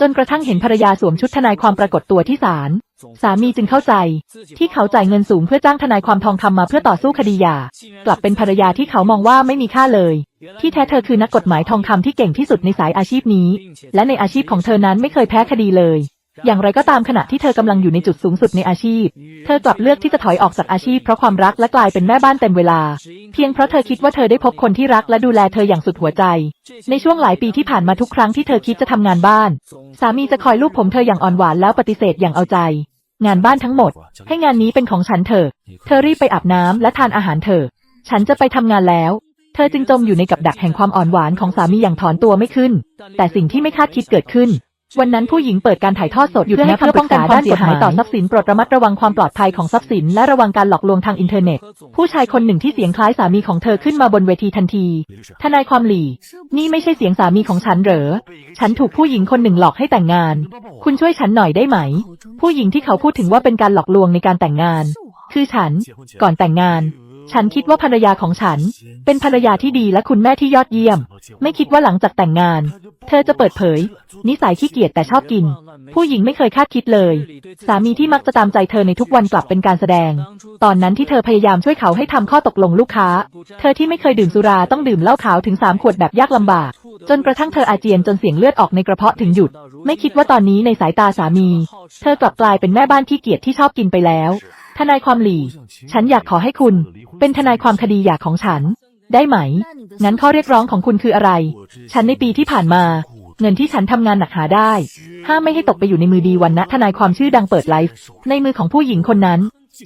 จนกระทั่งเห็นภรรยาสวมชุดทนายความปรากฏตัวที่ศาล สามีจึงเข้าใจ ที่เขาจ่ายเงินสูงเพื่อจ้างทนายความทองคำมาเพื่อต่อสู้คดีหย่ากลับเป็นภรรยาที่เขามองว่าไม่มีค่าเลย ที่แท้เธอคือนักกฎหมายทองคำที่เก่งที่สุดในสายอาชีพนี้ และในอาชีพของเธอนั้นไม่เคยแพ้คดีเลย อย่างไรก็ตามขณะที่เธอกำลังอยู่ในจุดสูงสุดในอาชีพ เธอกลับเลือกที่จะถอยออกจากอาชีพเพราะความรักและกลายเป็นแม่บ้านเต็มเวลา เพียงเพราะเธอคิดว่าเธอได้พบคนที่รักและดูแลเธออย่างสุดหัวใจ ในช่วงหลายปีที่ผ่านมาทุกครั้งที่เธอคิดจะทำงานบ้าน สามีจะคอยลูบผมเธออย่างอ่อนหวานแล้วปฏิเสธอย่างเอาใจ งานบ้านทั้งหมด ให้งานนี้เป็นของฉันเถอะ เธอรีบไปอาบน้ำและทานอาหารเถอะ ฉันจะไปทำงานแล้วเธอจึงจมอยู่ในกับดักแห่งความอ่อนหวานของสามีอย่างถอนตัวไม่ขึ้น แต่สิ่งที่ไม่คาดคิดเกิดขึ้น วันนั้นผู้หญิงเปิดการถ่ายทอดสดอยู่นะเพื่อป้องกันความเสียหายต่อทรัพย์สินโปรดระมัดระวังความปลอดภัยของทรัพย์สินและระวังการหลอกลวงทางอินเทอร์เน็ต ผู้ชายคนหนึ่งที่เสียงคล้ายสามีของเธอขึ้นมาบนเวทีทันที ทนายความหลี่ นี่ไม่ใช่เสียงสามีของฉันเหรอ ฉันถูกผู้หญิงคนหนึ่งหลอกให้แต่งงาน คุณช่วยฉันหน่อยได้ไหม ผู้หญิงที่เขาพูดถึงว่าเป็นการหลอกลวงในการแต่งงาน คือฉัน ก่อนแต่งงาน ฉันคิดว่าภรรยาของฉัน เป็นภรรยาที่ดีและคุณแม่ที่ยอดเยี่ยม ไม่คิดว่าหลังจากแต่งงาน เธอจะเปิดเผย นิสัยขี้เกียจแต่ชอบกิน ผู้หญิงไม่เคยคาดคิดเลย สามีที่มักจะตามใจเธอในทุกวันกลับเป็นการแสดง ตอนนั้นที่เธอพยายามช่วยเขาให้ทำข้อตกลงลูกค้า เธอที่ไม่เคยดื่มสุราต้องดื่มเหล้าขาวถึงสามขวดแบบยากลำบาก จนกระทั่งเธออาเจียนจนเสียงเลือดออกในกระเพาะถึงหยุด ไม่คิดว่าตอนนี้ในสายตาสามี เธอกลับกลายเป็นแม่บ้านขี้เกียจที่ชอบกินไปแล้ว ทนายความหลี่ ฉันอยากขอให้คุณ เป็นทนายความคดีหย่าของฉัน ได้ไหม งั้นข้อเรียกร้องของคุณคืออะไร ฉันในปีที่ผ่านมา เงินที่ฉันทำงานหนักหาได้ ห้ามไม่ให้ตกไปอยู่ในมือดีวันนะทนายความชื่อดังเปิดไลฟ์ในมือของผู้หญิงคนนั้น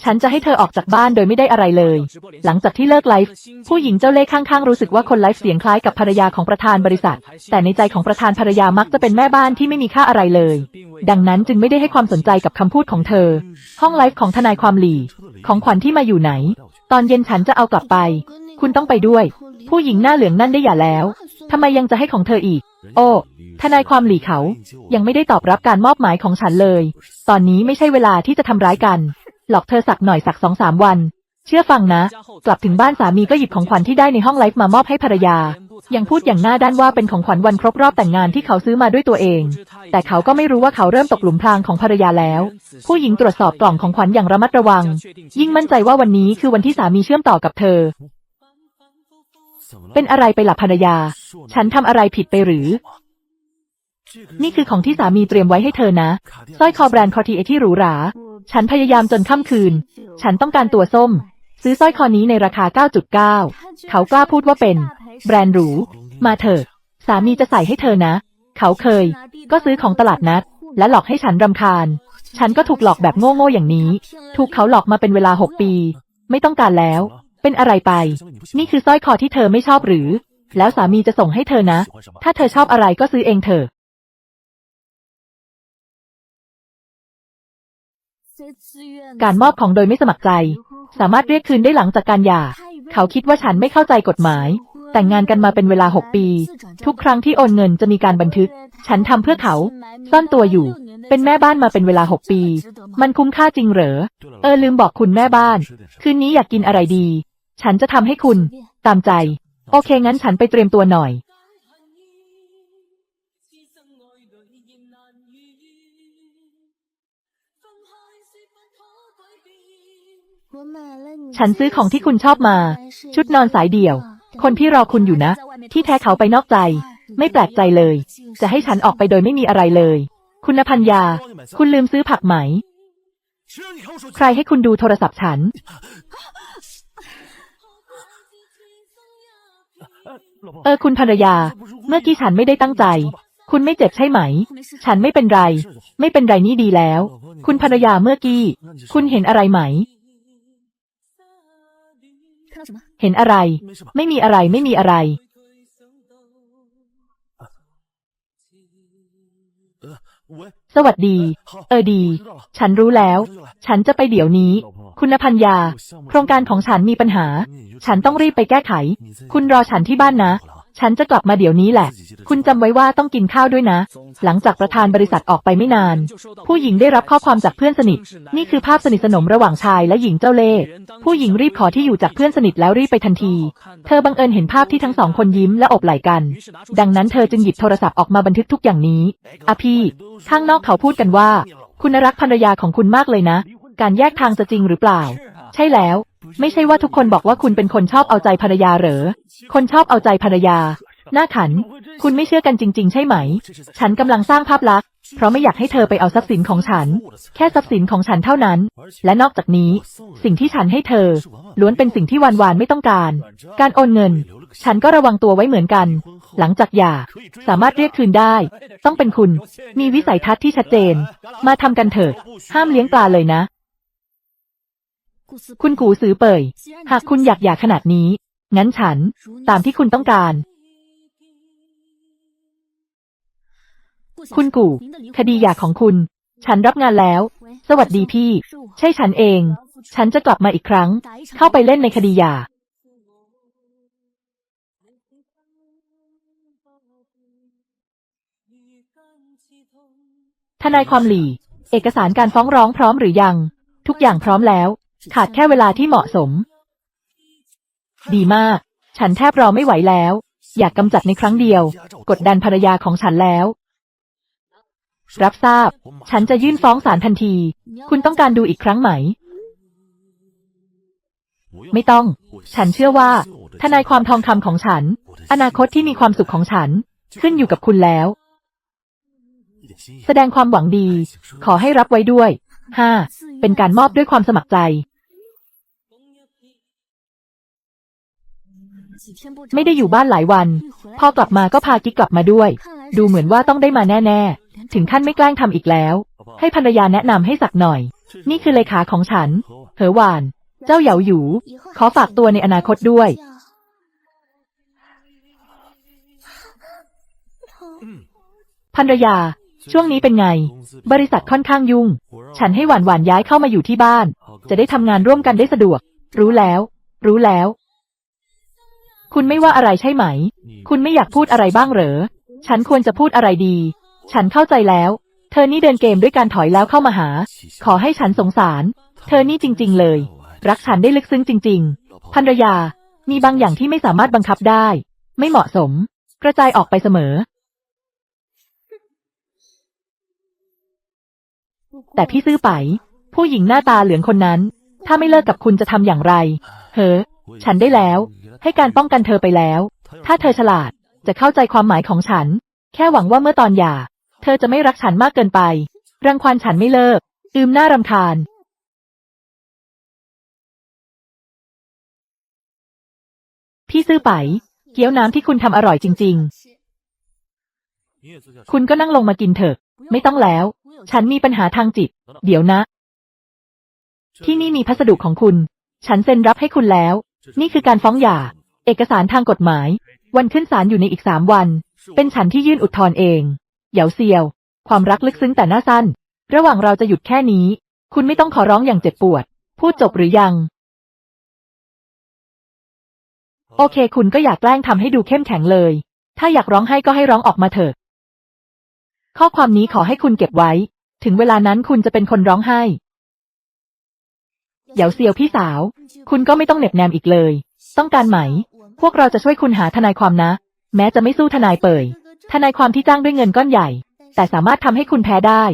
ฉันจะให้เธอออกจากบ้านโดยไม่ได้อะไรเลย หลังจากที่เลิกไลฟ์ ผู้หญิงเจ้าเล่ห์ข้างๆรู้สึกว่าคนไลฟ์เสียงคล้ายกับภรรยาของประธานบริษัท แต่ในใจของประธานภรรยามักจะเป็นแม่บ้านที่ไม่มีค่าอะไรเลย ดังนั้นจึงไม่ได้ให้ความสนใจกับคำพูดของเธอ ห้องไลฟ์ของทนายความหลี ของขวัญที่มาอยู่ไหน ตอนเย็นฉันจะเอากลับไป คุณต้องไปด้วย ผู้หญิงหน้าเหลืองนั่นได้หย่าแล้วทำไมยังจะให้ของเธออีก โอ้ทนายความหลีเขา ยังไม่ได้ตอบรับการมอบหมายของฉันเลย ตอนนี้ไม่ใช่เวลาที่จะทำร้ายกัน หลอกเธอสักหน่อยสักสองสามวัน เชื่อฟังนะ กลับถึงบ้านสามีก็หยิบของขวัญที่ได้ในห้องไลฟ์มามอบให้ภรรยา ยังพูดอย่างหน้าด้านว่าเป็นของขวัญวันครบรอบแต่งงานที่เขาซื้อมาด้วยตัวเอง แต่เขาก็ไม่รู้ว่าเขาเริ่มตกหลุมพรางของภรรยาแล้ว ผู้หญิงตรวจสอบกล่องของขวัญอย่างระมัดระวัง ยิ่งมั่นใจว่าวันนี้คือวันที่สามีเชื่อมต่อกับเธอ เป็นอะไรไปล่ะภรรยา ฉันทำอะไรผิดไปหรือ นี่คือของที่สามีเตรียมไว้ให้เธอนะ สร้อยคอแบรนด์คอทีเอที่หรูหรา ฉันพยายามจนค่ำคืน ฉันต้องการตัวส้ม ซื้อสร้อยคอนี้ในราคา 9.9 เขากล้าพูดว่าเป็น แบรนด์หรู มาเถอะ สามีจะใส่ให้เธอนะ เขาเคย ก็ซื้อของตลาดนัด และหลอกให้ฉันรำคาญ ฉันก็ถูกหลอกแบบโง่ๆอย่างนี้ ถูกเขาหลอกมาเป็นเวลาหกปี ไม่ต้องการแล้ว เป็นอะไรไป นี่คือสร้อยคอที่เธอไม่ชอบหรือ แล้วสามีจะส่งให้เธอนะ ถ้าเธอชอบอะไรก็ซื้อเองเถอะ การมอบของโดยไม่สมัครใจ สามารถเรียกคืนได้หลังจากการหย่า เขาคิดว่าฉันไม่เข้าใจกฎหมาย แต่งงานกันมาเป็นเวลาหกปี ทุกครั้งที่โอนเงินจะมีการบันทึก ฉันทำเพื่อเขา ซ่อนตัวอยู่ เป็นแม่บ้านมาเป็นเวลาหกปี มันคุ้มค่าจริงเหรอ เออลืมบอกคุณแม่บ้าน คืนนี้อยากกินอะไรดี ฉันจะทำให้คุณ ตามใจ โอเคงั้นฉันไปเตรียมตัวหน่อย ฉันซื้อของที่คุณชอบมา ชุดนอนสายเดี่ยว คนที่รอคุณอยู่นะ ที่แท้เขาไปนอกใจ ไม่แปลกใจเลย จะให้ฉันออกไปโดยไม่มีอะไรเลย คุณพัญญา คุณลืมซื้อผักไหม ใครให้คุณดูโทรศัพท์ฉัน เออคุณภรรยา เมื่อกี้ฉันไม่ได้ตั้งใจ คุณไม่เจ็บใช่ไหม ฉันไม่เป็นไร ไม่เป็นไรนี่ดีแล้ว คุณภรรยาเมื่อกี้ คุณเห็นอะไรไหม เห็นอะไร ไม่มีอะไรไม่มีอะไร สวัสดี เออดี ฉันรู้แล้ว ฉันจะไปเดี๋ยวนี้ คุณพัญญา โครงการของฉันมีปัญหา ฉันต้องรีบไปแก้ไข คุณรอฉันที่บ้านนะ ฉันจะกลับมาเดี๋ยวนี้แหละ คุณจำไว้ว่าต้องกินข้าวด้วยนะ หลังจากประธานบริษัทออกไปไม่นาน ผู้หญิงได้รับข้อความจากเพื่อนสนิท นี่คือภาพสนิทสนมระหว่างชายและหญิงเจ้าเล่ห์ผู้หญิงรีบขอที่อยู่จากเพื่อนสนิทแล้วรีบไปทันที เธอบังเอิญเห็นภาพที่ทั้งสองคนยิ้มและอบไหล่กัน ดังนั้นเธอจึงหยิบโทรศัพท์ออกมาบันทึกทุกอย่างนี้อะพี่ข้างนอกเขาพูดกันว่า คุณรักภรรยาของคุณมากเลยนะ การแยกทางจะจริงหรือเปล่า ใช่แล้ว ไม่ใช่ว่าทุกคนบอกว่าคุณเป็นคนชอบเอาใจภรรยาเหรอ คนชอบเอาใจภรรยา หน้าขัน คุณไม่เชื่อกันจริง ๆ ใช่ไหม ฉันกำลังสร้างภาพลักษณ์เพราะไม่อยากให้เธอไปเอาทรัพย์สินของฉัน แค่ทรัพย์สินของฉันเท่านั้น และนอกจากนี้ สิ่งที่ฉันให้เธอ ล้วนเป็นสิ่งที่วานวานไม่ต้องการ การโอนเงิน ฉันก็ระวังตัวไว้เหมือนกัน หลังจากหย่า สามารถเรียกคืนได้ ต้องเป็นคุณ มีวิสัยทัศน์ที่ชัดเจน มาทำกันเถอะ ห้ามเลี้ยงปลาเลยนะ คุณกูสือเปย หากคุณอยากหย่าขนาดนี้ งั้นฉัน ตามที่คุณต้องการ คุณกู คดีหย่าของคุณ ฉันรับงานแล้ว สวัสดีพี่ ใช่ฉันเอง ฉันจะกลับมาอีกครั้ง เข้าไปเล่นในคดีหยา ทนายความหลี เอกสารการฟ้องร้องพร้อมหรือยัง ทุกอย่างพร้อมแล้ว ขาดแค่เวลาที่เหมาะสม ดีมาก ฉันแทบรอไม่ไหวแล้ว อยากกำจัดในครั้งเดียว กดดันภรรยาของฉันแล้ว รับทราบ ฉันจะยื่นฟ้องศาลทันที คุณต้องการดูอีกครั้งไหม ไม่ต้อง ฉันเชื่อว่า ทนายความทองคำของฉัน อนาคตที่มีความสุขของฉัน ขึ้นอยู่กับคุณแล้ว แสดงความหวังดี ขอให้รับไว้ด้วยห้าเป็นการมอบด้วยความสมัครใจ ไม่ได้อยู่บ้านหลายวัน พอกลับมาก็พากิ๊กกลับมาด้วย ดูเหมือนว่าต้องได้มาแน่ ๆ ถึงขั้นไม่แกล้งทำอีกแล้ว ให้ภรรยาแนะนำให้สักหน่อย นี่คือเลขาของฉัน เหอหวาน เจ้าเหยาหยู ขอฝากตัวในอนาคตด้วย ภรรยา ช่วงนี้เป็นไง บริษัทค่อนข้างยุ่ง ฉันให้หวานหวานย้ายเข้ามาอยู่ที่บ้าน จะได้ทำงานร่วมกันได้สะดวก รู้แล้ว รู้แล้ว คุณไม่ว่าอะไรใช่ไหม คุณไม่อยากพูดอะไรบ้างเหรอ ฉันควรจะพูดอะไรดี ฉันเข้าใจแล้ว เธอนี่เดินเกมด้วยการถอยแล้วเข้ามาหา ขอให้ฉันสงสาร เธอนี่จริง ๆ เลย รักฉันได้ลึกซึ้งจริง ๆ ภรรยา มีบางอย่างที่ไม่สามารถบังคับได้ ไม่เหมาะสม กระจายออกไปเสมอ แต่พี่ซื้อไป ผู้หญิงหน้าตาเหลืองคนนั้น ถ้าไม่เลิกกับคุณจะทำอย่างไร เฮ้อ ฉันได้แล้ว ให้การป้องกันเธอไปแล้ว ถ้าเธอฉลาด จะเข้าใจความหมายของฉัน แค่หวังว่าเมื่อตอนหย่า เธอจะไม่รักฉันมากเกินไป รังควานฉันไม่เลิก อืมหน้ารำคาญ พี่ซื้อไป เกี๊ยวน้ำที่คุณทำอร่อยจริง ๆ คุณก็นั่งลงมากินเถอะ ไม่ต้องแล้ว ฉันมีปัญหาทางจิต เดี๋ยวนะ ที่นี่มีพัสดุของคุณ ฉันเซ็นรับให้คุณแล้ว นี่คือการฟ้องหย่า เอกสารทางกฎหมาย วันขึ้นศาลอยู่ในอีกสามวัน เป็นฉันที่ยื่นอุทธรณ์เอง เหยาเซียว ความรักลึกซึ้งแต่หน้าสั้น ระหว่างเราจะหยุดแค่นี้ คุณไม่ต้องขอร้องอย่างเจ็บปวด พูดจบหรือยัง โอเค คุณก็อยากแกล้งทำให้ดูเข้มแข็งเลย ถ้าอยากร้องไห้ก็ให้ร้องออกมาเถอะ ข้อความนี้ขอให้คุณเก็บไว้ ถึงเวลานั้นคุณจะเป็นคนร้องไห้ เหยาเซียวพี่สาว คุณก็ไม่ต้องเหน็บแนมอีกเลย ต้องการไหม พวกเราจะช่วยคุณหาทนายความนะ แม้จะไม่สู้ทนายเปยทนายความที่จ้างด้วยเงินก้อนใหญ่ แต่สามารถทำให้คุณแพ้ได้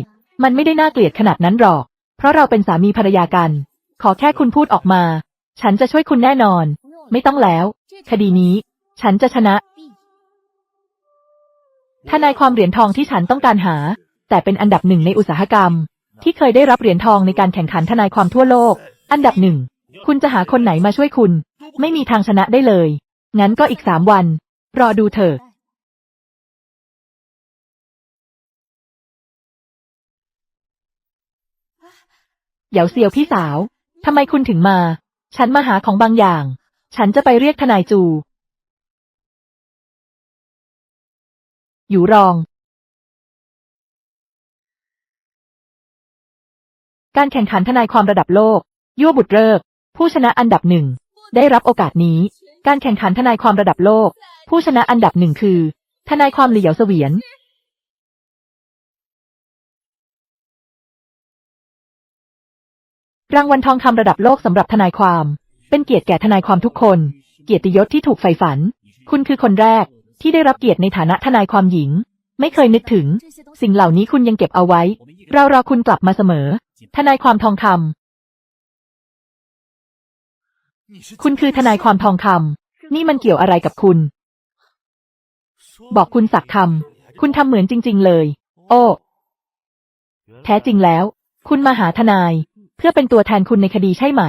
มันไม่ได้น่าเกลียดขนาดนั้นหรอก เพราะเราเป็นสามีภรรยากัน ขอแค่คุณพูดออกมา ฉันจะช่วยคุณแน่นอน ไม่ต้องแล้ว คดีนี้ ฉันจะชนะ ทนายความเหรียญทองที่ฉันต้องการหา แต่เป็นอันดับหนึ่งในอุตสาหกรรม ที่เคยได้รับเหรียญทองในการแข่งขันทนายความทั่วโลก อันดับหนึ่ง คุณจะหาคนไหนมาช่วยคุณ ไม่มีทางชนะได้เลย งั้นก็อีกสามวัน รอดูเถอะ เหยาเซียวพี่สาว ทำไมคุณถึงมา ฉันมาหาของบางอย่าง ฉันจะไปเรียกทนายจู อยู่รอง การแข่งขันทนายความระดับโลก ยั่วบุตรเลิกผู้ชนะอันดับหนึ่งได้รับโอกาสนี้ การแข่งขันทนายความระดับโลก ผู้ชนะอันดับหนึ่งคือ ทนายความเหลียวเสวียนรางวัลทองคำระดับโลกสำหรับทนายความ เป็นเกียรติแก่ทนายความทุกคน เกียรติยศที่ถูกใฝ่ฝัน คุณคือคนแรกที่ได้รับเกียรติในฐานะทนายความหญิง ไม่เคยนึกถึง สิ่งเหล่านี้คุณยังเก็บเอาไว้ เรารอคุณกลับมาเสมอ ทนายความทองคำ คุณคือทนายความทองคำนี่มันเกี่ยวอะไรกับคุณ บอกคุณสักคำคุณทำเหมือนจริง ๆ เลย โอ้ แท้จริงแล้ว คุณมาหาทนาย เพื่อเป็นตัวแทนคุณในคดีใช่ไหม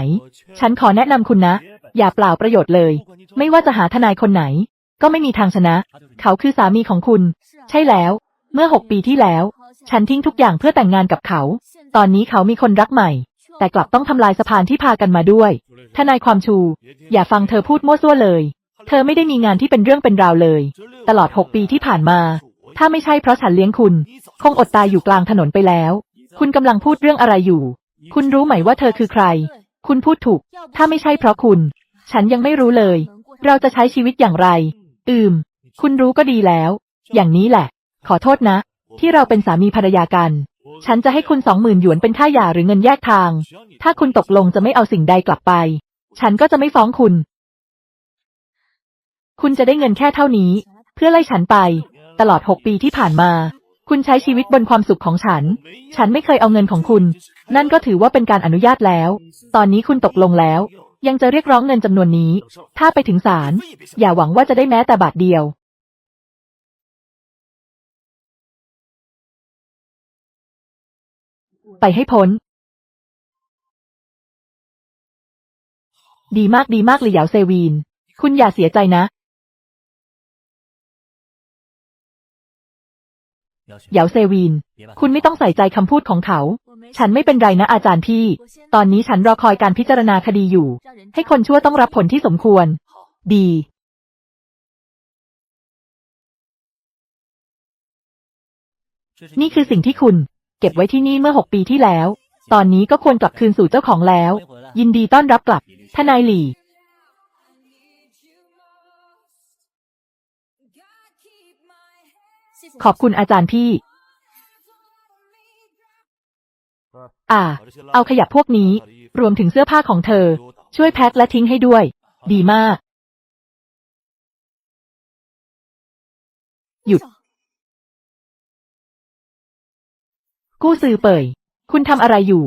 ฉันขอแนะนำคุณนะ อย่าเปล่าประโยชน์เลย ไม่ว่าจะหาทนายคนไหน ก็ไม่มีทางชนะ เขาคือสามีของคุณ ใช่แล้ว เมื่อหกปีที่แล้ว ฉันทิ้งทุกอย่างเพื่อแต่งงานกับเขา ตอนนี้เขามีคนรักใหม่ แต่กลับต้องทำลายสะพานที่พากันมาด้วย ทนายความชู อย่าฟังเธอพูดมั่วซั่วเลย เธอไม่ได้มีงานที่เป็นเรื่องเป็นราวเลย ตลอดหกปีที่ผ่านมา ถ้าไม่ใช่เพราะฉันเลี้ยงคุณ คงอดตายอยู่กลางถนนไปแล้ว คุณกำลังพูดเรื่องอะไรอยู่ คุณรู้ไหมว่าเธอคือใคร คุณพูดถูก ถ้าไม่ใช่เพราะคุณ ฉันยังไม่รู้เลย เราจะใช้ชีวิตอย่างไร อืม คุณรู้ก็ดีแล้ว อย่างนี้แหละ ขอโทษนะ ที่เราเป็นสามีภรรยากัน ฉันจะให้คุณสองหมื่นหยวนเป็นค่าหย่าหรือเงินแยกทาง ถ้าคุณตกลงจะไม่เอาสิ่งใดกลับไป ฉันก็จะไม่ฟ้องคุณ คุณจะได้เงินแค่เท่านี้ เพื่อไล่ฉันไป ตลอดหกปีที่ผ่านมา คุณใช้ชีวิตบนความสุขของฉัน ฉันไม่เคยเอาเงินของคุณ นั่นก็ถือว่าเป็นการอนุญาตแล้ว ตอนนี้คุณตกลงแล้ว ยังจะเรียกร้องเงินจำนวนนี้ ถ้าไปถึงศาลอย่าหวังว่าจะได้แม้แต่บาทเดียว ไปให้พ้น ดีมากดีมากเลยเหยาเซวีน คุณอย่าเสียใจนะเหยาเซวีน คุณไม่ต้องใส่ใจคำพูดของเขา ฉันไม่เป็นไรนะอาจารย์พี่ ตอนนี้ฉันรอคอยการพิจารณาคดีอยู่ ให้คนชั่วต้องรับผลที่สมควร ดี นี่คือสิ่งที่คุณ ก็บไว้ที่นี่เมื่อหกปีที่แล้ว ตอนนี้ก็ควรกลับคืนสู่เจ้าของแล้ว ยินดีต้อนรับกลับ ทนายหลี่ ขอบคุณอาจารย์พี่ อ่า เอาขยะพวกนี้ รวมถึงเสื้อผ้าของเธอ ช่วยแพ็คและทิ้งให้ด้วย ดีมาก หยุด กู้ซือเป่ย คุณทำอะไรอยู่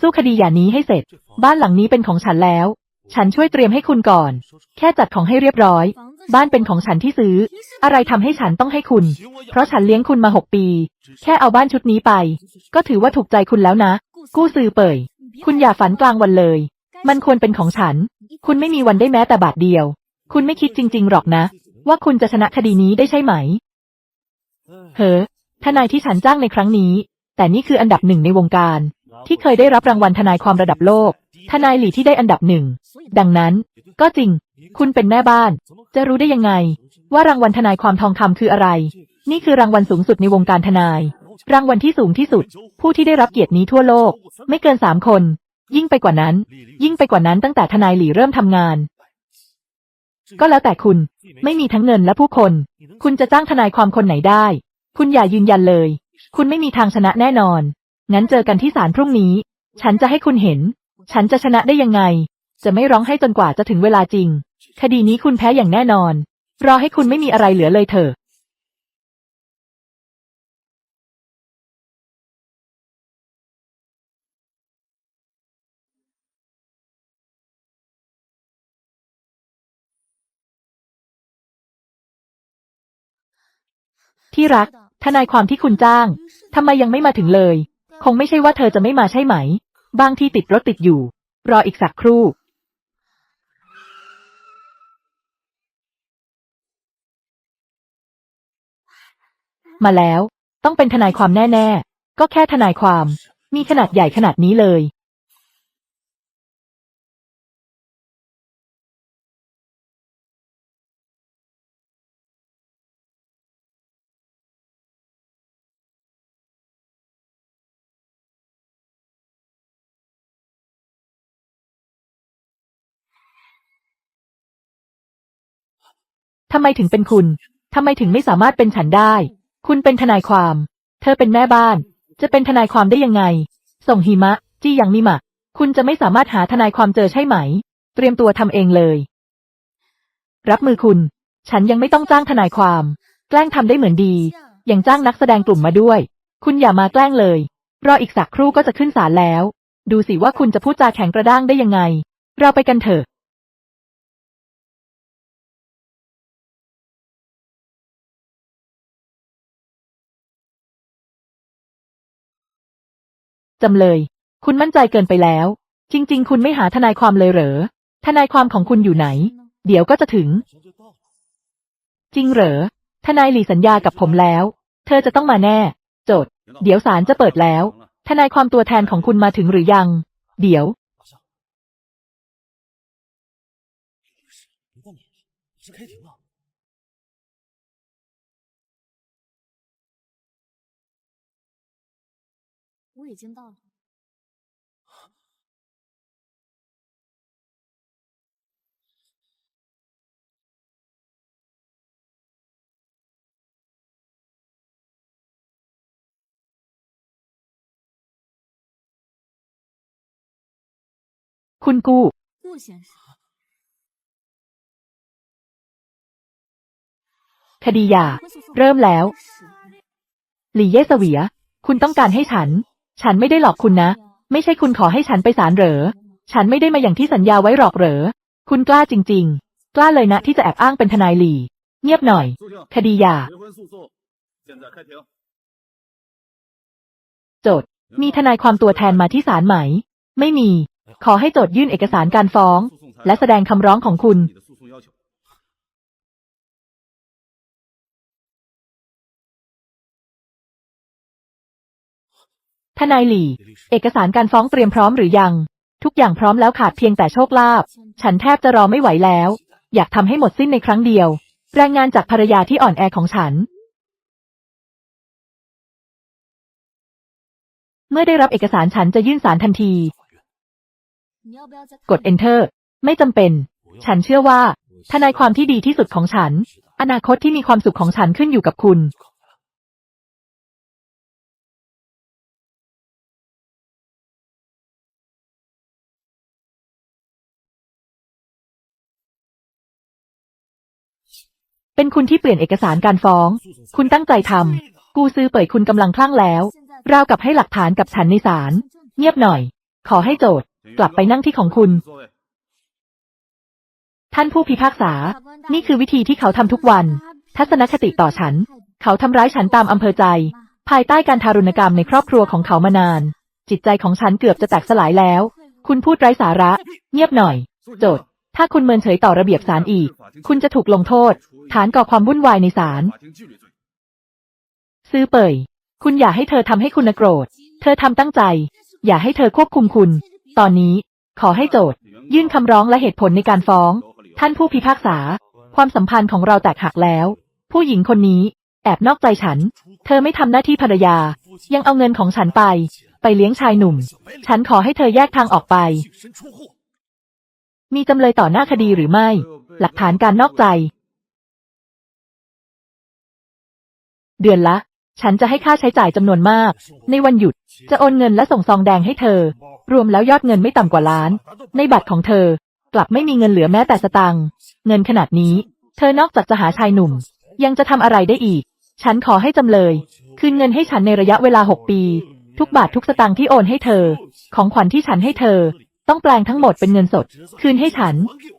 สู้คดีอย่านี้ให้เสร็จ บ้านหลังนี้เป็นของฉันแล้ว ฉันช่วยเตรียมให้คุณก่อน แค่จัดของให้เรียบร้อย บ้านเป็นของฉันที่ซื้อ อะไรทำให้ฉันต้องให้คุณ เพราะฉันเลี้ยงคุณมาหกปี แค่เอาบ้านชุดนี้ไป ก็ถือว่าถูกใจคุณแล้วนะ กู้ซือเป่ย คุณอย่าฝันกลางวันเลย มันควรเป็นของฉัน คุณไม่มีวันได้แม้แต่บาทเดียว คุณไม่คิดจริง ๆ หรอกนะ ว่าคุณจะชนะคดีนี้ได้ใช่ไหม เฮ้อทนายที่ฉันจ้างในครั้งนี้ แต่นี่คืออันดับหนึ่งในวงการ ที่เคยได้รับรางวัลทนายความระดับโลก ทนายหลี่ที่ได้อันดับหนึ่ง ดังนั้น ก็จริง คุณเป็นแม่บ้าน จะรู้ได้ยังไง ว่ารางวัลทนายความทองคำคืออะไร นี่คือรางวัลสูงสุดในวงการทนาย รางวัลที่สูงที่สุด ผู้ที่ได้รับเกียรตินี้ทั่วโลก ไม่เกินสามคน ยิ่งไปกว่านั้น ยิ่งไปกว่านั้นตั้งแต่ทนายหลี่เริ่มทำงานก็แล้วแต่คุณ ไม่มีทั้งเงินและผู้คน คุณจะจ้างทนายความคนไหนได้ คุณอย่ายืนยันเลย คุณไม่มีทางชนะแน่นอน งั้นเจอกันที่ศาลพรุ่งนี้ ฉันจะให้คุณเห็น ฉันจะชนะได้ยังไง จะไม่ร้องให้จนกว่าจะถึงเวลาจริง คดีนี้คุณแพ้อย่างแน่นอน รอให้คุณไม่มีอะไรเหลือเลยเถอะที่รัก ทนายความที่คุณจ้าง ทำไมยังไม่มาถึงเลย คงไม่ใช่ว่าเธอจะไม่มาใช่ไหม บางที่ติดรถติดอยู่ รออีกสักครู่ มาแล้ว ต้องเป็นทนายความแน่ ๆ ก็แค่ทนายความ มีขนาดใหญ่ขนาดนี้เลย ทำไมถึงเป็นคุณ ทำไมถึงไม่สามารถเป็นฉันได้ คุณเป็นทนายความ เธอเป็นแม่บ้าน จะเป็นทนายความได้ยังไง ส่งหิมะ จี้ยังมิมะ คุณจะไม่สามารถหาทนายความเจอใช่ไหม เตรียมตัวทำเองเลย รับมือคุณ ฉันยังไม่ต้องจ้างทนายความ แกล้งทำได้เหมือนดียังจ้างนักแสดงกลุ่มมาด้วย คุณอย่ามาแกล้งเลย รออีกสักครู่ก็จะขึ้นศาลแล้ว ดูสิว่าคุณจะพูดจาแข็งกระด้างได้ยังไง เราไปกันเถอะ จำเลย คุณมั่นใจเกินไปแล้ว จริง ๆ คุณไม่หาทนายความเลยเหรอ ทนายความของคุณอยู่ไหน เดี๋ยวก็จะถึง จริงเหรอ ทนายหลีสัญญากับผมแล้ว เธอจะต้องมาแน่ โจทย์ เดี๋ยวศาลจะเปิดแล้ว ทนายความตัวแทนของคุณมาถึงหรือยัง เดี๋ยว 你在撵谁？是开庭了。 已经到了。 คุณกู้ 顾先生， คดีหย่า เริ่มแล้ว หลี่เย่เสวีย คุณต้องการให้ฉัน ฉันไม่ได้หลอกคุณนะ ไม่ใช่คุณขอให้ฉันไปศาลเหรอ ฉันไม่ได้มาอย่างที่สัญญาไว้หรอกเหรอ คุณกล้าจริง ๆ กล้าเลยนะที่จะแอบอ้างเป็นทนายหลี เงียบหน่อย คดียาโจทย์มีทนายความตัวแทนมาที่ศาลไหม ไม่มี ขอให้โจทยื่นเอกสารการฟ้อง และแสดงคำร้องของคุณ ทนายหลี่ เอกสารการฟ้องเตรียมพร้อมหรือยัง ทุกอย่างพร้อมแล้วขาดเพียงแต่โชคลาภ ฉันแทบจะรอไม่ไหวแล้ว อยากทำให้หมดสิ้นในครั้งเดียว แรงงานจากภรรยาที่อ่อนแอของฉัน เมื่อได้รับเอกสารฉันจะยื่นสารทันที กด enter ไม่จำเป็น ฉันเชื่อว่า ทนายความที่ดีที่สุดของฉัน อนาคตที่มีความสุขของฉันขึ้นอยู่กับคุณ เป็นคุณที่เปลี่ยนเอกสารการฟ้อง คุณตั้งใจทำ กูซื้อเปิดคุณกำลังคลั่งแล้ว ราวกับให้หลักฐานกับฉันในศาล เงียบหน่อย ขอให้โจทย์ กลับไปนั่งที่ของคุณ。ท่านผู้พิพากษา นี่คือวิธีที่เขาทำทุกวัน ทัศนคติต่อฉัน เขาทำร้ายฉันตามอำเภอใจ ภายใต้การทารุณกรรมในครอบครัวของเขามานาน จิตใจของฉันเกือบจะแตกสลายแล้ว คุณพูดไร้สาระ เงียบหน่อย โจทย์ ถ้าคุณเมินเฉยต่อระเบียบศาลอีก คุณจะถูกลงโทษ ฐานก่อความวุ่นวายในศาลซื้อเป่ย คุณอย่าให้เธอทำให้คุณโกรธ เธอทำตั้งใจ อย่าให้เธอควบคุมคุณ ตอนนี้ ขอให้โจทยื่นคำร้องและเหตุผลในการฟ้อง ท่านผู้พิพากษา ความสัมพันธ์ของเราแตกหักแล้ว ผู้หญิงคนนี้ แอบนอกใจฉัน เธอไม่ทำหน้าที่ภรรยา ยังเอาเงินของฉันไป ไปเลี้ยงชายหนุ่ม ฉันขอให้เธอแยกทางออกไป มีจำเลยต่อหน้าคดีหรือไม่ หลักฐานการนอกใจ เดือนละ ฉันจะให้ค่าใช้จ่ายจำนวนมาก ในวันหยุด จะโอนเงินและส่งซองแดงให้เธอ รวมแล้วยอดเงินไม่ต่ำกว่าล้าน ในบัตรของเธอ กลับไม่มีเงินเหลือแม้แต่สตังค์เงินขนาดนี้ เธอนอกจากจะหาชายหนุ่ม ยังจะทำอะไรได้อีก ฉันขอให้จำเลย คืนเงินให้ฉันในระยะเวลาหกปี ทุกบาททุกสตางค์ที่โอนให้เธอ ของขวัญที่ฉันให้เธอ ต้องแปลงทั้งหมดเป็นเงินสด คืนให้ฉัน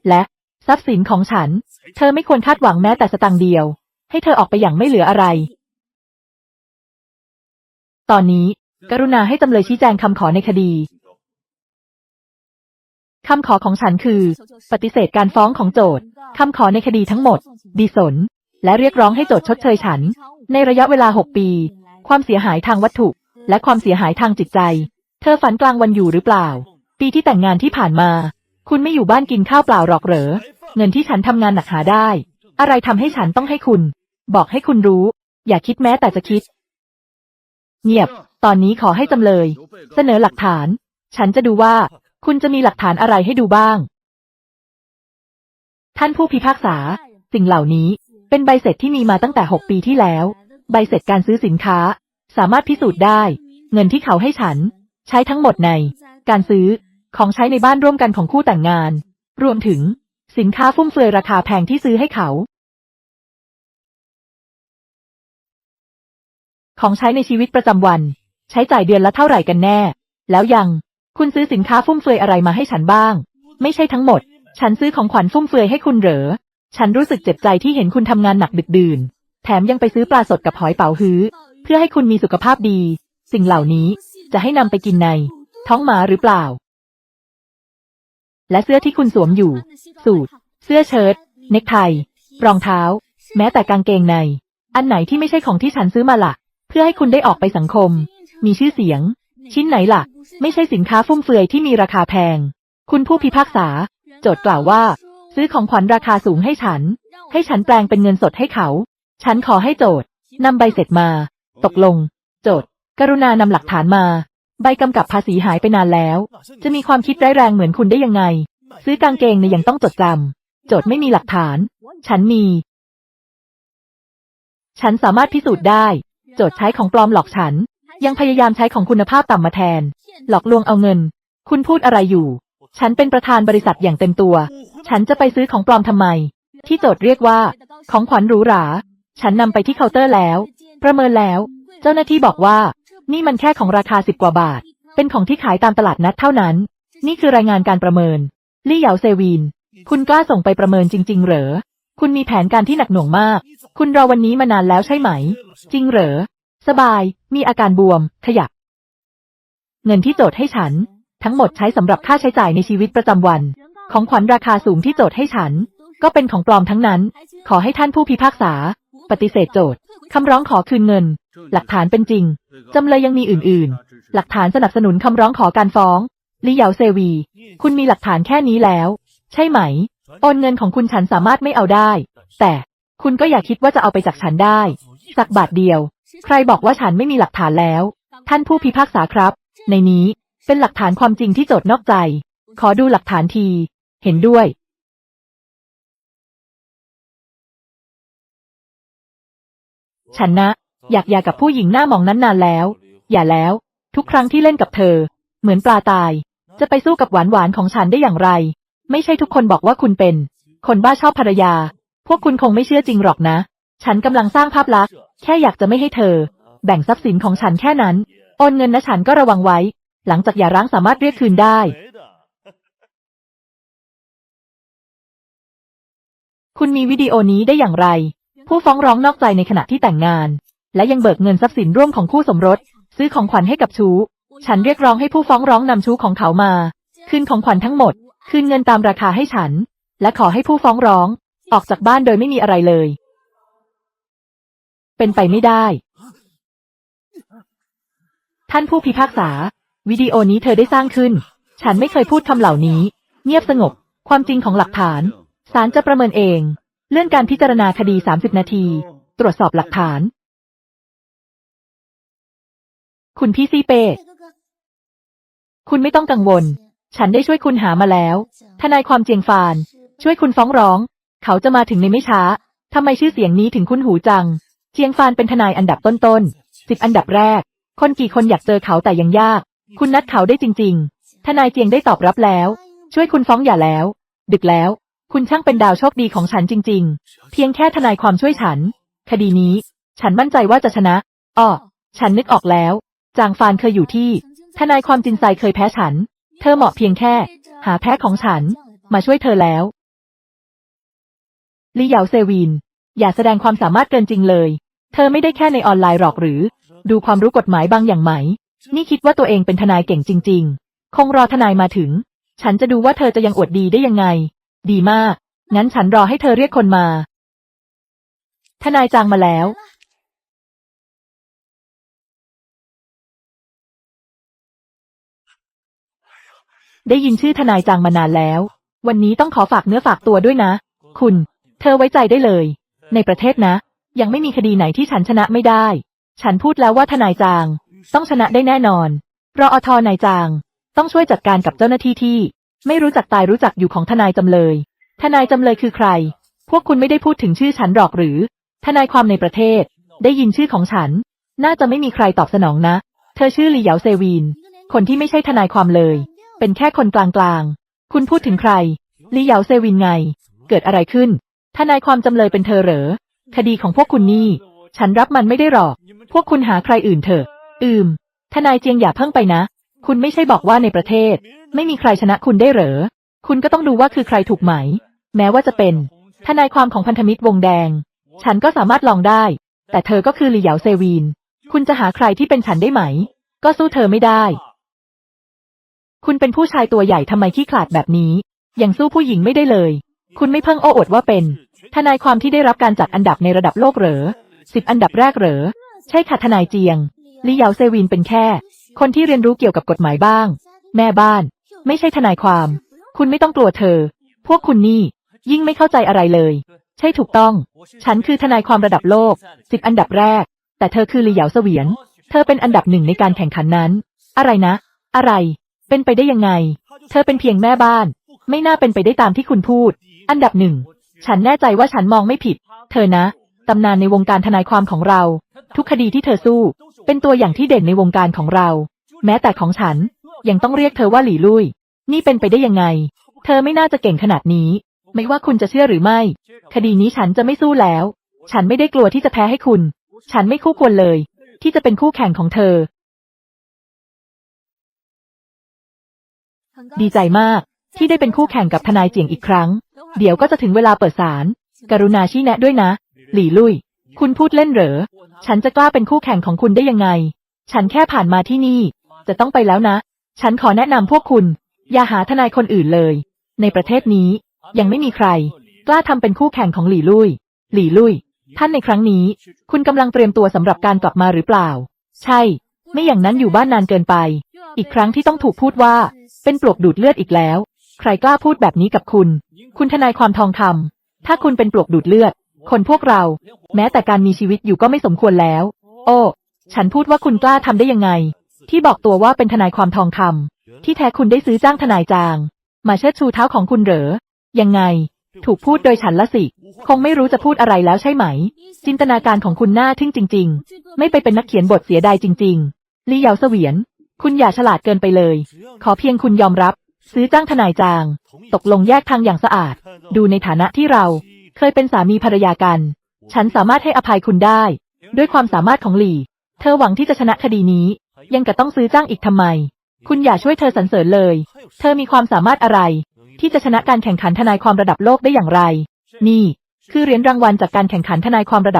และทรัพย์สินของฉัน เธอไม่ควรคาดหวังแม้แต่สตางค์เดียว ให้เธอออกไปอย่างไม่เหลืออะไร ตอนนี้ กรุณาให้จำเลยชี้แจงคำขอในคดีคำขอของฉันคือ ปฏิเสธการฟ้องของโจทย์คำขอในคดีทั้งหมด ดีสน และเรียกร้องให้โจทย์ชดเชยฉัน ในระยะเวลา 6 ปี ความเสียหายทางวัตถุ และความเสียหายทางจิตใจ เธอฝันกลางวันอยู่หรือเปล่า ปีที่แต่งงานที่ผ่านมา คุณไม่อยู่บ้านกินข้าวเปล่าหรอกเหรอ เงินที่ฉันทำงานหนักหาได้ อะไรทำให้ฉันต้องให้คุณ บอกให้คุณรู้ อย่าคิดแม้แต่จะคิด เงียบ ตอนนี้ขอให้จำเลย เสนอหลักฐาน ฉันจะดูว่า คุณจะมีหลักฐานอะไรให้ดูบ้าง ท่านผู้พิพากษา สิ่งเหล่านี้เป็นใบเสร็จที่มีมาตั้งแต่ 6 ปีที่แล้ว ใบเสร็จการซื้อสินค้า สามารถพิสูจน์ได้ เงินที่เขาให้ฉัน ใช้ทั้งหมดใน การซื้อของใช้ในบ้านร่วมกันของคู่แต่งงาน รวมถึง สินค้าฟุ่มเฟือยราคาแพงที่ซื้อให้เขา ของใช้ในชีวิตประจำวัน ใช้จ่ายเดือนละเท่าไหร่กันแน่ แล้วยัง คุณซื้อสินค้าฟุ่มเฟือยอะไรมาให้ฉันบ้าง ไม่ใช่ทั้งหมด ฉันซื้อของขวัญฟุ่มเฟือยให้คุณเหรอ ฉันรู้สึกเจ็บใจที่เห็นคุณทำงานหนักดึกดื่น แถมยังไปซื้อปลาสดกับหอยเป๋าฮื้อ เพื่อให้คุณมีสุขภาพดี สิ่งเหล่านี้จะให้นำไปกินใน ท้องหมาหรือเปล่า และเสื้อที่คุณสวมอยู่ สูทเสื้อเชิ้ตเนคไทรองเท้า แม้แต่กางเกงใน อันไหนที่ไม่ใช่ของที่ฉันซื้อมาล่ะ เพื่อให้คุณได้ออกไปสังคม มีชื่อเสียง ชิ้นไหนล่ะไม่ใช่สินค้าฟุ่มเฟือยที่มีราคาแพง คุณผู้พิพากษา โจทย์กล่าวว่า ซื้อของขวัญราคาสูงให้ฉัน ให้ฉันแปลงเป็นเงินสดให้เขา ฉันขอให้โจทย์นำใบเสร็จมา ตกลง โจทย์ กรุณานำหลักฐานมา ใบกำกับภาษีหายไปนานแล้ว จะมีความคิดร้ายแรงเหมือนคุณได้ยังไง ซื้อกางเกงเนี่ยยังต้องจดจำโจทย์ไม่มีหลักฐาน ฉันมี ฉันสามารถพิสูจน์ได้ โจทย์ใช้ของปลอมหลอกฉัน ยังพยายามใช้ของคุณภาพต่ำมาแทน หลอกลวงเอาเงิน คุณพูดอะไรอยู่ ฉันเป็นประธานบริษัทอย่างเต็มตัว ฉันจะไปซื้อของปลอมทำไม ที่โจทย์เรียกว่า ของขวัญหรูหรา ฉันนำไปที่เคาน์เตอร์แล้ว ประเมินแล้ว เจ้าหน้าที่บอกว่า นี่มันแค่ของราคาสิบกว่าบาท เป็นของที่ขายตามตลาดนัดเท่านั้น นี่คือรายงานการประเมิน ลี่เหยาเซวีน คุณกล้าส่งไปประเมินจริง ๆ เหรอ คุณมีแผนการที่หนักหน่วงมาก คุณรอวันนี้มานานแล้วใช่ไหม จริงเหรอ สบาย มีอาการบวม ขยับ เงินที่โจทย์ให้ฉัน ทั้งหมดใช้สำหรับค่าใช้จ่ายในชีวิตประจำวัน ของขวัญราคาสูงที่โจทย์ให้ฉัน ก็เป็นของปลอมทั้งนั้น ขอให้ท่านผู้พิพากษา ปฏิเสธโจทย์คำร้องขอคืนเงิน หลักฐานเป็นจริง จำเลยยังมีอื่น ๆ หลักฐานสนับสนุนคำร้องขอการฟ้อง ลีเหยาเซวี คุณมีหลักฐานแค่นี้แล้ว ใช่ไหม โอนเงินของคุณฉันสามารถไม่เอาได้ แต่คุณก็อย่าคิดว่าจะเอาไปจากฉันได้ สักบาทเดียว ใครบอกว่าฉันไม่มีหลักฐานแล้ว ท่านผู้พิพากษาครับ ในนี้เป็นหลักฐานความจริงที่โจทย์นอกใจ ขอดูหลักฐานที เห็นด้วย ฉันนะ อยากหย่ากับผู้หญิงหน้ามองนั้นนานแล้ว อย่าแล้ว ทุกครั้งที่เล่นกับเธอ เหมือนปลาตาย จะไปสู้กับหวานหวานของฉันได้อย่างไร ไม่ใช่ทุกคนบอกว่าคุณเป็น คนบ้าชอบภรรยา พวกคุณคงไม่เชื่อจริงหรอกนะ ฉันกำลังสร้างภาพลักษณ์ แค่อยากจะไม่ให้เธอ แบ่งทรัพย์สินของฉันแค่นั้น โอนเงินนะฉันก็ระวังไว้ หลังจากหย่าร้างสามารถเรียกคืนได้ คุณมีวิดีโอนี้ได้อย่างไร ผู้ฟ้องร้องนอกใจในขณะที่แต่งงาน และยังเบิกเงินทรัพย์สินร่วมของคู่สมรส ซื้อของขวัญให้กับชู้ ฉันเรียกร้องให้ผู้ฟ้องร้องนำชู้ของเขามา คืนของขวัญทั้งหมด คืนเงินตามราคาให้ฉัน และขอให้ผู้ฟ้องร้อง ออกจากบ้านโดยไม่มีอะไรเลย เป็นไปไม่ได้ ท่านผู้พิพากษา วิดีโอนี้เธอได้สร้างขึ้น ฉันไม่เคยพูดคำเหล่านี้ เงียบสงบ ความจริงของหลักฐาน ศาลจะประเมินเอง เลื่อนการพิจารณาคดี 30 นาที ตรวจสอบหลักฐาน คุณพี่ซีเป้ คุณไม่ต้องกังวล ฉันได้ช่วยคุณหามาแล้ว ทนายความเจียงฟาน ช่วยคุณฟ้องร้อง เขาจะมาถึงในไม่ช้า ทำไมชื่อเสียงนี้ถึงคุ้นหูจัง เจียงฟานเป็นทนายอันดับต้นๆสิบอันดับแรก คนกี่คนอยากเจอเขาแต่ยังยาก คุณนัดเขาได้จริง ๆ ทนายเจียงได้ตอบรับแล้ว ช่วยคุณฟ้องอย่าแล้ว ดึกแล้ว คุณช่างเป็นดาวโชคดีของฉันจริง ๆ เพียงแค่ทนายความช่วยฉัน คดีนี้ ฉันมั่นใจว่าจะชนะอ้อฉันนึกออกแล้ว จางฟานเคยอยู่ที่ ทนายความจินไซเคยแพ้ฉัน เธอเหมาะเพียงแค่ หาแพ้ของฉัน มาช่วยเธอแล้วลี่เหยาเซวีนอย่าแสดงความสามารถเกินจริงเลย เธอไม่ได้แค่ในออนไลน์หรอกหรือ ดูความรู้กฎหมายบางอย่างไหม นี่คิดว่าตัวเองเป็นทนายเก่งจริง ๆ คงรอทนายมาถึง ฉันจะดูว่าเธอจะยังอวดดีได้ยังไง ดีมาก งั้นฉันรอให้เธอเรียกคนมา ทนายจางมาแล้ว ได้ยินชื่อทนายจางมานานแล้ว วันนี้ต้องขอฝากเนื้อฝากตัวด้วยนะ คุณ เธอไว้ใจได้เลย ในประเทศนะ ยังไม่มีคดีไหนที่ฉันชนะไม่ได้ ฉันพูดแล้วว่าทนายจาง ต้องชนะได้แน่นอนรออทนายจาง ต้องช่วยจัดการกับเจ้าหน้าที่ที่ ไม่รู้จักตายรู้จักอยู่ของทนายจำเลย ทนายจำเลยคือใคร พวกคุณไม่ได้พูดถึงชื่อฉันหรอกหรือ ทนายความในประเทศ ได้ยินชื่อของฉัน น่าจะไม่มีใครตอบสนองนะ เธอชื่อหลี่เหยาเซวีน คนที่ไม่ใช่ทนายความเลย เป็นแค่คนกลางๆ คุณพูดถึงใคร ลี่เหยาเซวินไง เกิดอะไรขึ้น ทนายความจำเลยเป็นเธอเหรอ คดีของพวกคุณนี่ ฉันรับมันไม่ได้หรอก พวกคุณหาใครอื่นเถอะ อืม ทนายเจียงอย่าเพิ่งไปนะ คุณไม่ใช่บอกว่าในประเทศ ไม่มีใครชนะคุณได้เหรอ คุณก็ต้องดูว่าคือใครถูกไหม แม้ว่าจะเป็น ทนายความของพันธมิตรวงแดง ฉันก็สามารถลองได้ แต่เธอก็คือลี่เหยาเซวีนคุณจะหาใครที่เป็นฉันได้ไหม ก็สู้เธอไม่ได้ คุณเป็นผู้ชายตัวใหญ่ทำไมขี้ขลาดแบบนี้ ยังสู้ผู้หญิงไม่ได้เลย คุณไม่เพิ่งโอ้อวดว่าเป็น ทนายความที่ได้รับการจัดอันดับในระดับโลกเหรอสิบอันดับแรกเหรอ ใช่ค่ะทนายเจียงลี่เหยาเซวินเป็นแค่ คนที่เรียนรู้เกี่ยวกับกฎหมายบ้าง แม่บ้าน ไม่ใช่ทนายความ คุณไม่ต้องกลัวเธอ พวกคุณนี่ ยิ่งไม่เข้าใจอะไรเลย ใช่ถูกต้อง ฉันคือทนายความระดับโลกสิบอันดับแรก แต่เธอคือลี่เหยาเสวียน เธอเป็นอันดับหนึ่งในการแข่งขันนั้น อะไรนะ อะไร เป็นไปได้ยังไง เธอเป็นเพียงแม่บ้าน ไม่น่าเป็นไปได้ตามที่คุณพูด อันดับหนึ่ง ฉันแน่ใจว่าฉันมองไม่ผิด เธอนะ ตำนานในวงการทนายความของเรา ทุกคดีที่เธอสู้ เป็นตัวอย่างที่เด่นในวงการของเรา แม้แต่ของฉัน ยังต้องเรียกเธอว่าหลี่ลุย นี่เป็นไปได้ยังไง เธอไม่น่าจะเก่งขนาดนี้ ไม่ว่าคุณจะเชื่อหรือไม่ คดีนี้ฉันจะไม่สู้แล้ว ฉันไม่ได้กลัวที่จะแพ้ให้คุณ ฉันไม่คู่ควรเลย ที่จะเป็นคู่แข่งของเธอ ดีใจมาก ที่ได้เป็นคู่แข่งกับทนายเจียงอีกครั้ง เดี๋ยวก็จะถึงเวลาเปิดศาลกรุณาชี้แนะด้วยนะ หลี่ลุย คุณพูดเล่นเหรอ ฉันจะกล้าเป็นคู่แข่งของคุณได้ยังไง ฉันแค่ผ่านมาที่นี่ จะต้องไปแล้วนะ ฉันขอแนะนำพวกคุณ อย่าหาทนายคนอื่นเลย ในประเทศนี้ ยังไม่มีใคร กล้าทำเป็นคู่แข่งของหลี่ลุย หลี่ลุย ท่านในครั้งนี้ คุณกำลังเตรียมตัวสำหรับการกลับมาหรือเปล่า ใช่ ไม่อย่างนั้นอยู่บ้านนานเกินไป อีกครั้งที่ต้องถูกพูดว่า เป็นปลวกดูดเลือดอีกแล้ว ใครกล้าพูดแบบนี้กับคุณ คุณทนายความทองคำถ้าคุณเป็นปลวกดูดเลือด คนพวกเรา แม้แต่การมีชีวิตอยู่ก็ไม่สมควรแล้ว โอ้ ฉันพูดว่าคุณกล้าทำได้ยังไง ที่บอกตัวว่าเป็นทนายความทองคำที่แท้คุณได้ซื้อจ้างทนายจาง มาเชิดชูเท้าของคุณเหรอ ยังไง ถูกพูดโดยฉันละสิ คงไม่รู้จะพูดอะไรแล้วใช่ไหม จินตนาการของคุณน่าทึ่งจริง ๆ ไม่ไปเป็นนักเขียนบทเสียดายจริง ๆ ลี่เหยาเสวียน คุณอย่าฉลาดเกินไปเลย ขอเพียงคุณยอมรับ ซื้อจ้างทนายจาง ตกลงแยกทางอย่างสะอาด ดูในฐานะที่เรา เคยเป็นสามีภรรยากัน ฉันสามารถให้อภัยคุณได้ ด้วยความสามารถของหลี่ เธอหวังที่จะชนะคดีนี้ ยังกะต้องซื้อจ้างอีกทำไม คุณอย่าช่วยเธอสรรเสริญเลย เธอมีความสามารถอะไร ที่จะชนะการแข่งขันทนายความระดับโลกได้อย่างไร นี่ คือเหรียญรางวัลจากการแข่งขันทนายความระดับ